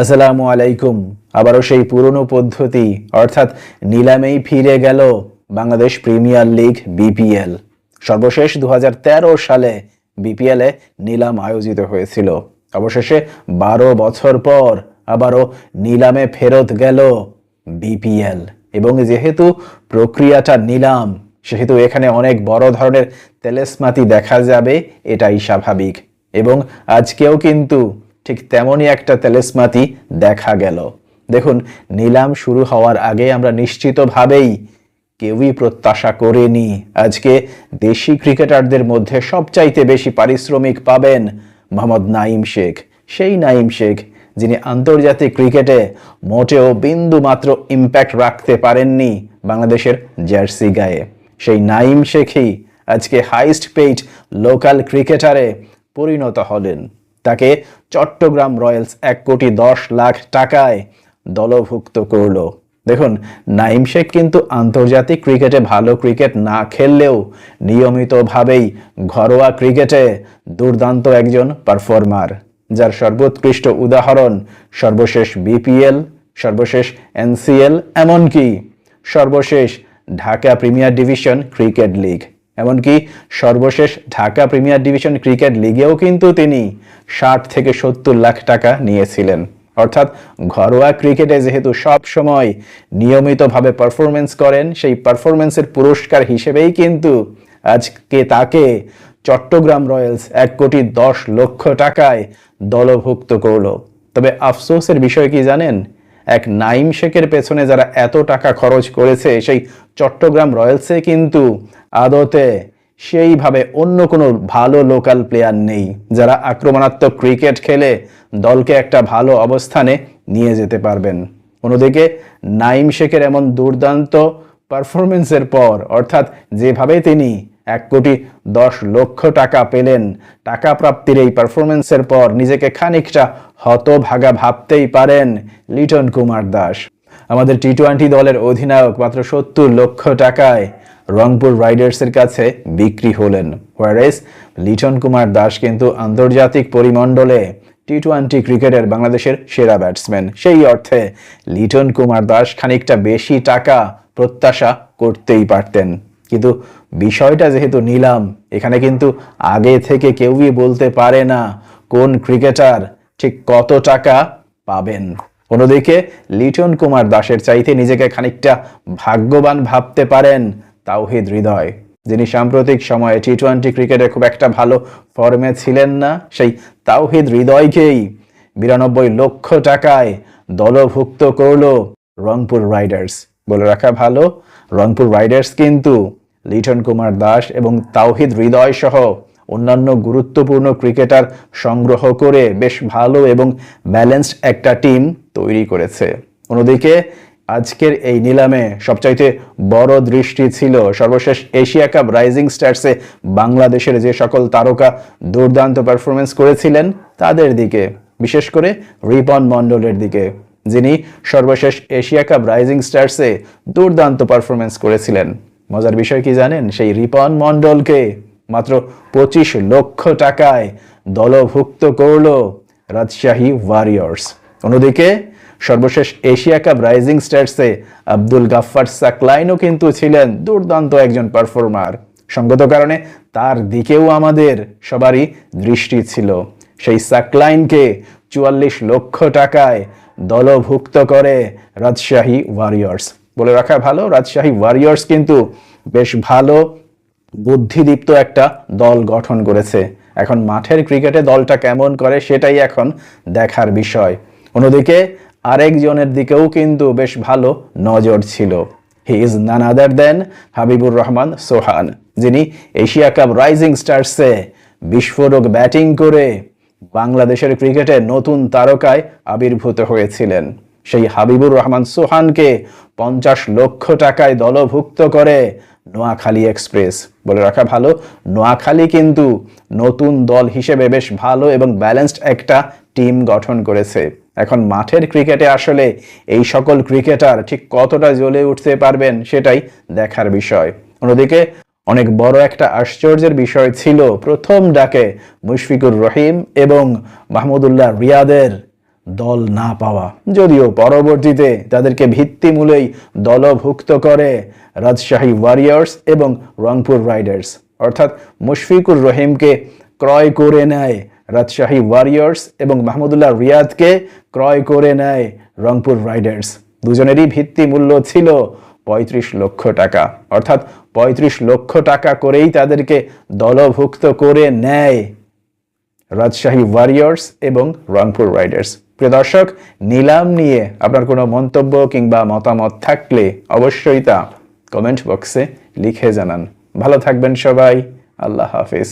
আসসালামু আলাইকুম। আবারও সেই পুরনো পদ্ধতি, অর্থাৎ নিলামেই ফিরে গেল বাংলাদেশ প্রিমিয়ার লিগ বিপিএল। সর্বশেষ দু সালে বিপিএলে নিলাম আয়োজিত হয়েছিল। অবশেষে বারো বছর পর আবারও নিলামে ফেরত গেল বিপিএল। এবং যেহেতু প্রক্রিয়াটা নিলাম, সেহেতু এখানে অনেক বড় ধরনের তেলেসমাতি দেখা যাবে, এটাই স্বাভাবিক। এবং আজকেও কিন্তু ঠিক তেমনই একটা তেলেসমাতি দেখা গেল। দেখুন, নিলাম শুরু হওয়ার আগে আমরা নিশ্চিতভাবেই কেউই প্রত্যাশা করেনি। আজকে দেশি ক্রিকেটারদের মধ্যে সবচাইতে বেশি পারিশ্রমিক পাবেন মোহাম্মদ নাইম শেখ। সেই নাইম শেখ, যিনি আন্তর্জাতিক ক্রিকেটে মোটেও বিন্দু মাত্র ইম্প্যাক্ট রাখতে পারেননি বাংলাদেশের জার্সি গায়ে। সেই নাইম শেখই আজকে হাইস্ট পেইড লোকাল ক্রিকেটারে পরিণত হলেন। তাকে চট্টগ্রাম রয়্যালস এক কোটি দশ লাখ টাকায় দলভুক্ত করল। দেখুন, নাইম শেখ কিন্তু আন্তর্জাতিক ক্রিকেটে ভালো ক্রিকেট না খেললেও নিয়মিতভাবেই ঘরোয়া ক্রিকেটে দুর্দান্ত একজন পারফর্মার, যার সর্বোৎকৃষ্ট উদাহরণ সর্বশেষ বিপিএল, সর্বশেষ এনসিএল, এমনকি সর্বশেষ Dhaka premier division cricket league. এমনকি সর্বশেষ ঢাকা প্রিমিয়ার ডিভিশন ক্রিকেট লিগেও কিন্তু তিনি ষাট থেকে সত্তর লাখ টাকা নিয়েছিলেন। অর্থাৎ ঘরোয়া ক্রিকেটে যেহেতু সব সময় নিয়মিতভাবে পারফরমেন্স করেন, সেই পারফরমেন্সের পুরস্কার হিসেবেই কিন্তু আজকে তাকে চট্টগ্রাম রয়্যালস এক কোটি দশ লক্ষ টাকায় দলভুক্ত করল। তবে আফসোসের বিষয় কি জানেন? এক নাইম শেখের পেছনে যারা এত টাকা খরচ করেছে, সেই চট্টগ্রাম রয়্যালসে কিন্তু আদতে সেইভাবে অন্য কোনো ভালো লোকাল প্লেয়ার নেই, যারা আক্রমণাত্মক ক্রিকেট খেলে দলকে একটা ভালো অবস্থানে নিয়ে যেতে পারবেন। অন্যদিকে নাইম শেখের এমন দুর্দান্ত পারফরমেন্সের পর, অর্থাৎ যেভাবে তিনি এক কোটি দশ লক্ষ টাকা পেলেন। টাকা প্রাপ্তির এই পারফরমেন্সের পর নিজেকে খানিকটা হতভাগা ভাবতেই পারেন লিটন কুমার দাস। আমাদের টি টোয়েন্টি দলের অধিনায়ক মাত্র সত্তর লক্ষ টাকায় রংপুর রাইডার্সের কাছে বিক্রি হলেন। ওয়ারেস, লিটন কুমার দাস কিন্তু আন্তর্জাতিক পরিমণ্ডলে টি টোয়েন্টি ক্রিকেটের বাংলাদেশের সেরা ব্যাটসম্যান। সেই অর্থে লিটন কুমার দাস খানিকটা বেশি টাকা প্রত্যাশা করতেই পারতেন। কিন্তু বিষয়টা যেহেতু নিলাম, এখানে কিন্তু আগে থেকে কেউই বলতে পারে না কোন ক্রিকেটার ঠিক কত টাকা পাবেন। অন্যদিকে লিটন কুমার দাসের চাইতে নিজেকে খানিকটা ভাগ্যবান ভাবতে পারেন তাওহিদ হৃদয়, যিনি সাম্প্রতিক সময়ে টি টোয়েন্টি ক্রিকেটে খুব একটা ভালো ফর্মে ছিলেন না, সেই তাওহিদ হৃদয়কেই বিরানব্বই লক্ষ টাকায় দলভুক্ত করল রংপুর রাইডার্স। বলে রাখা ভালো, রংপুর রাইডার্স কিন্তু লিটন কুমার দাস এবং তাওহিদ হৃদয় সহ অন্যান্য গুরুত্বপূর্ণ ক্রিকেটার সংগ্রহ করে বেশ ভালো এবং ব্যালেন্সড একটা টিম তৈরি করেছে। অন্যদিকে আজকের এই নিলামে সবচাইতে বড় দৃষ্টি ছিল সর্বশেষ এশিয়া কাপ রাইজিং স্টার্সে বাংলাদেশের যে সকল তারকা দুর্দান্ত পারফরমেন্স করেছিলেন তাদের দিকে, বিশেষ করে রিপন মণ্ডলের দিকে, যিনি সর্বশেষ এশিয়া কাপ রাইজিং স্টার্সে দুর্দান্ত পারফরমেন্স করেছিলেন। মজার বিষয় কি জানেন? সেই রিপন মণ্ডলকে মাত্র পঁচিশ লক্ষ টাকায় দলভুক্ত করল রাজশাহী ওয়ারিয়র্স। অন্যদিকে, সর্বশেষ এশিয়া কাপ রাইজিং স্টার্সে আব্দুল গাফফার সাকলাইনও কিন্তু ছিলেন দুর্দান্ত একজন পারফর্মার। সঙ্গত কারণে তার দিকেও আমাদের সবারই দৃষ্টি ছিল। সেই সাকলাইনকে চুয়াল্লিশ লক্ষ টাকায় দলভুক্ত করে রাজশাহী ওয়ারিয়র্স। বলে রাখা ভালো। রাজশাহী ওয়ারিয়র্স কিন্তু বেশ ভালো, বুদ্ধিদীপ্ত একটা দল গঠন করেছে। এখন মাঠের ক্রিকেটে দলটা কেমন করে সেটাই এখন দেখার বিষয়। অন্যদিকে আরেকজনের দিকেও কিন্তু বেশ ভালো নজর ছিল। He is none other than Habibur Rahman Sohan, যিনি এশিয়া কাপ রাইজিং স্টারসে বিস্ফোরক ব্যাটিং করে বাংলাদেশের ক্রিকেটে নতুন তারকায় আবির্ভূত হয়েছিলেন। সেই হাবিবুর রহমান সোহানকে পঞ্চাশ লক্ষ টাকায় দলভুক্ত করে নোয়াখালী এক্সপ্রেস। বলে রাখা ভালো, নোয়াখালী কিন্তু নতুন দল হিসেবে বেশ ভালো এবং ব্যালেন্সড একটা টিম গঠন করেছে। এখন মাঠের ক্রিকেটে আসলে এই সকল ক্রিকেটার ঠিক কতটা জ্বলে উঠতে পারবেন সেটাই দেখার বিষয়। অন্যদিকে অনেক বড় একটা আশ্চর্যের বিষয় ছিল প্রথম ডাকে মুশফিকুর রহিম এবং মাহমুদুল্লাহ রিয়াদের দল না পাওয়া। যদিও পরবর্তীতে তাদেরকে ভিত্তিমূলেই দলভুক্ত করে রাজশাহী ওয়ারিয়র্স এবং রংপুর রাইডার্স অর্থাৎ মুশফিকুর রহিমকে ক্রয় করে নেয় রাজশাহী ওয়ারিয়র্স এবং মাহমুদুল্লাহ রিয়াদকে ক্রয় করে নেয় রংপুর রাইডার্স দুজনেরই ভিত্তি মূল্য ছিল পঁয়ত্রিশ লক্ষ টাকা। অর্থাৎ পঁয়ত্রিশ লক্ষ টাকা করেই তাদেরকে দলভুক্ত করে নেয় রাজশাহী ওয়ারিয়ার্স এবং রংপুর রাইডার্স প্রিয় দর্শক, নিলাম নিয়ে আপনার কোনো মন্তব্য কিংবা মতামত থাকলে অবশ্যই তা কমেন্ট বক্সে লিখে জানান। ভালো থাকবেন সবাই, আল্লাহ হাফিজ।